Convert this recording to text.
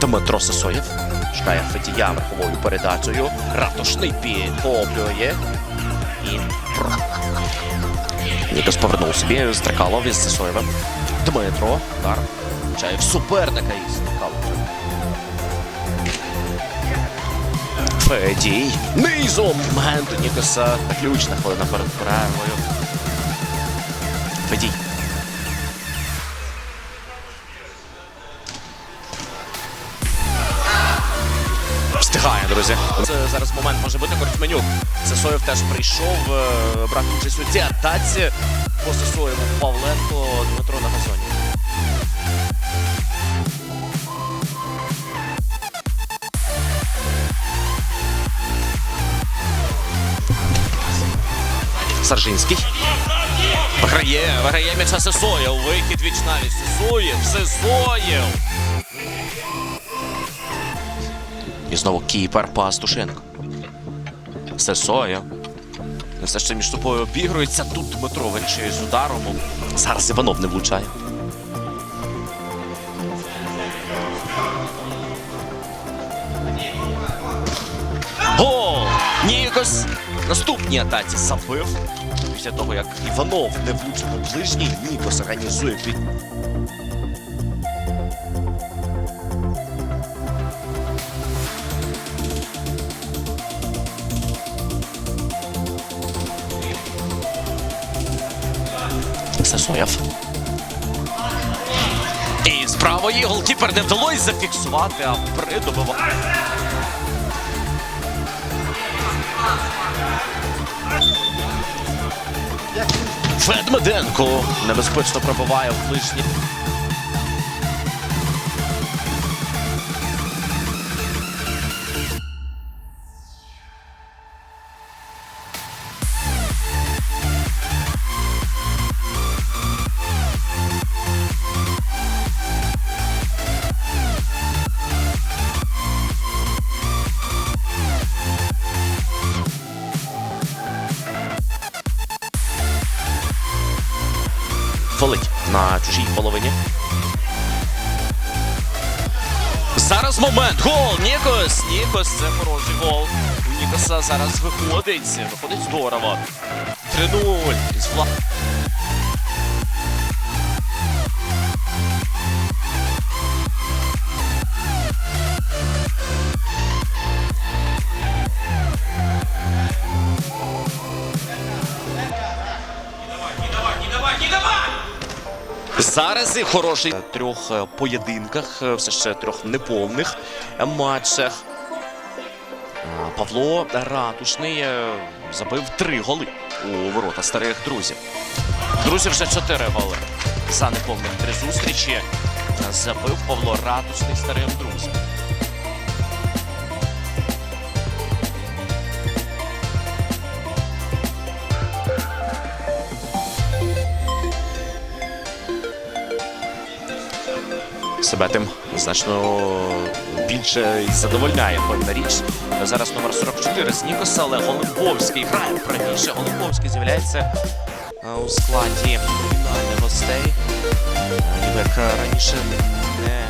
Дмитро Сисоєв. Шукає Федія верховою передачею. Ратушний підхоплює. І Нікос повернув собі Стрикалов із Сисоєвим. Дмитро. Удар. Чає в суперника із Стрикаловим. Федій. Низом. Момент Нікоса. Ключна хвилина перед перервою. Федій. Встигає, друзі. Це зараз момент може бути Кортменюк. Сесоєв теж прийшов е, брати участь у цій атаці. По Сесоєву Павленко Дмитро на газоні. Саржинський. Виграє, виграє м'яча Сесоєв. Вихід віч навіть. Сесоєв, Сесоєв. Знову кіпер Пастушенко. Вони Все ще між собою обігруються. Тут Дмитро вирішує з ударом. Зараз Іванов не влучає. Гол! Нікос наступній атаці забив. Після того, як Іванов не влучив у ближній, Нікос організує під. Сесоєв. І з правої голкіпер не вдалося зафіксувати, а придобивав. Федмеденко небезпечно пробиває в ближній. Фолить на чужій половині. Зараз момент. Гол! Нікос! Нікос, це хороший гол. Нікоса зараз виходить. Виходить здорово. 3-0. Зараз і хороший трьох е, поєдинках, е, все ще трьох неповних е, матчах. Павло Ратушний забив три голи у ворота старих друзів. Друзі вже чотири голи. За неповних три зустрічі забив Павло Ратушний старим друзям. Себе тим значно більше задовольняє певна річ. Зараз номер 44 з Нікоса, але Голубовський грає правіше. Голубовський з'являється е, у складі фінальних гостей. Е, Ніби як раніше не